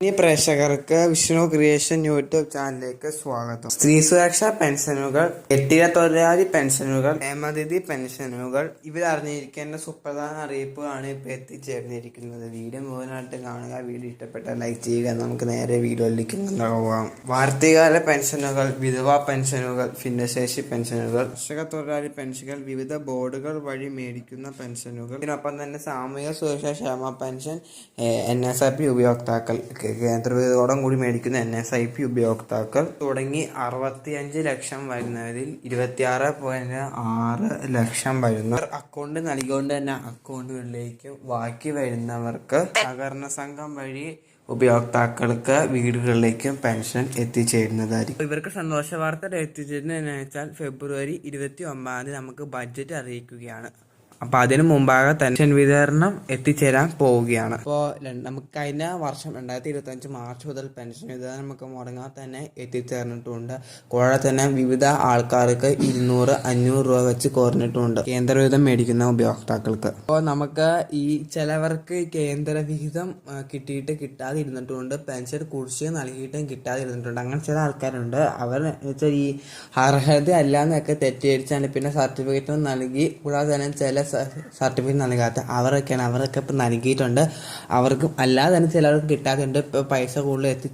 ഈ പ്രേക്ഷകർക്ക് Vishnu creation YouTube ചാനലിലേക്ക് സ്വാഗതം. സ്ത്രീ സുരക്ഷാ പെൻഷനുകൾ കെട്ടിട തൊഴിലാളി പെൻഷനുകൾ ഹേമതിഥി പെൻഷനുകൾ. ഇവർ അറിഞ്ഞിരിക്കേണ്ട സുപ്രധാന അറിയിപ്പുകളാണ് ഇപ്പൊ എത്തിച്ചേർന്നിരിക്കുന്നത്. വീഡിയോ മുഴുവനായിട്ട് കാണുക വീഡിയോ ഇഷ്ടപ്പെട്ട ലൈക്ക് ചെയ്യുക. നമുക്ക് നേരെ വീഡിയോയിലേക്ക് പോകാം വാർത്തകാല പെൻഷനുകൾ വിധവാ പെൻഷനുകൾ ഭിന്നശേഷി പെൻഷനുകൾ കർഷക തൊഴിലാളി പെൻഷനുകൾ വിവിധ ബോർഡുകൾ വഴി മേടിക്കുന്ന പെൻഷനുകൾ ഇതിനൊപ്പം തന്നെ സാമൂഹിക സുരക്ഷാ ക്ഷേമ pension N S R P ഉപയോക്താക്കൾ കേന്ദ്രത്തോടം കൂടി മേടിക്കുന്ന എൻ എസ് ഐ പി ഉപയോക്താക്കൾ തുടങ്ങി അറുപത്തിയഞ്ച് ലക്ഷം വരുന്നവരിൽ ഇരുപത്തിയാറ് പോയിന്റ് ആറ് ലക്ഷം വരുന്നവർ അക്കൗണ്ട് നൽകിക്കൊണ്ട് തന്നെ അക്കൗണ്ടുകളിലേക്ക് ബാക്കി വരുന്നവർക്ക് സഹകരണ സംഘം വഴി ഉപയോക്താക്കൾക്ക് വീടുകളിലേക്കും പെൻഷൻ എത്തിച്ചേരുന്നതായിരിക്കും. ഇവർക്ക് സന്തോഷ വാർത്ത എത്തിച്ചേരുന്നത് വെച്ചാൽ ഫെബ്രുവരി ഇരുപത്തി ഒമ്പതാം തീയതി നമുക്ക് ബഡ്ജറ്റ് അറിയിക്കുകയാണ്. അപ്പൊ അതിനു മുമ്പാകെ തന്നെ വിതരണം എത്തിച്ചേരാൻ പോവുകയാണ്. അപ്പോൾ നമുക്ക് കഴിഞ്ഞ വർഷം രണ്ടായിരത്തി ഇരുപത്തി അഞ്ച് മാർച്ച് മുതൽ പെൻഷൻ വിതരണം നമുക്ക് മുടങ്ങാതെ തന്നെ എത്തിച്ചേർന്നിട്ടുണ്ട്. കൂടാതെ തന്നെ വിവിധ ആൾക്കാർക്ക് ഇരുന്നൂറ് അഞ്ഞൂറ് രൂപ വെച്ച് കുറഞ്ഞിട്ടുണ്ട് കേന്ദ്രവിഹിതം മേടിക്കുന്ന ഉപയോക്താക്കൾക്ക്. അപ്പോൾ നമുക്ക് ഈ ചിലവർക്ക് കേന്ദ്രവിഹിതം കിട്ടിയിട്ട് കിട്ടാതെ ഇരുന്നിട്ടുണ്ട് പെൻഷൻ കുടിശ്ശിക നൽകിയിട്ടും കിട്ടാതെ ഇരുന്നിട്ടുണ്ട് അങ്ങനെ ചില ആൾക്കാരുണ്ട്. അവർ വെച്ചാൽ ഈ അർഹത അല്ല എന്നൊക്കെ തെറ്റിദ്ധരിച്ചാണ് പിന്നെ സർട്ടിഫിക്കറ്റ് നൽകി. കൂടാതെ തന്നെ ചില സർട്ടിഫിക്കറ്റ് നൽകാത്ത അവരൊക്കെയാണ് അവരൊക്കെ ഇപ്പം നൽകിയിട്ടുണ്ട്. അവർക്കും അല്ലാതെ തന്നെ ചിലർക്ക് കിട്ടാത്തതുണ്ട്. ഇപ്പോൾ പൈസ കൂടുതൽ എത്തി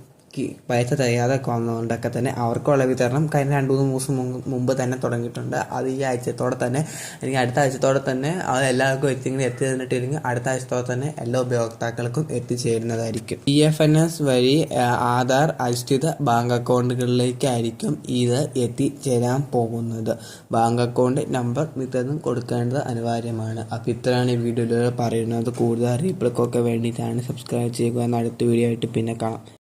പൈസ തികയാതെ വന്നതുകൊണ്ടൊക്കെ തന്നെ അവർക്കുള്ള വിതരണം കഴിഞ്ഞ രണ്ട് മൂന്ന് ദിവസം മുമ്പ് തന്നെ തുടങ്ങിയിട്ടുണ്ട്. അത് ഈ ആഴ്ചത്തോടെ തന്നെ അല്ലെങ്കിൽ അടുത്ത ആഴ്ചത്തോടെ തന്നെ അത് എല്ലാവർക്കും എത്തിയെങ്കിലും എത്തി തന്നിട്ടില്ലെങ്കിൽ അടുത്ത ആഴ്ചത്തോടെ തന്നെ എല്ലാ ഉപയോക്താക്കൾക്കും എത്തിച്ചേരുന്നതായിരിക്കും. പി എഫ് എൻ എസ് വഴി ആധാർ അധിഷ്ഠിത ബാങ്ക് അക്കൗണ്ടുകളിലേക്കായിരിക്കും ഇത് എത്തിച്ചേരാൻ പോകുന്നത്. ബാങ്ക് അക്കൗണ്ട് നമ്പർ മിത്തതും കൊടുക്കേണ്ടത് അനിവാര്യമാണ്. അപ്പോൾ ഇത്രയാണ് ഈ വീഡിയോയിൽ പറയുന്നത്. കൂടുതൽ അറിയിപ്പുകൾക്കൊക്കെ വേണ്ടിയിട്ടാണ് സബ്സ്ക്രൈബ് ചെയ്യുക. അടുത്ത വീഡിയോ ആയിട്ട് പിന്നെ കാണാം.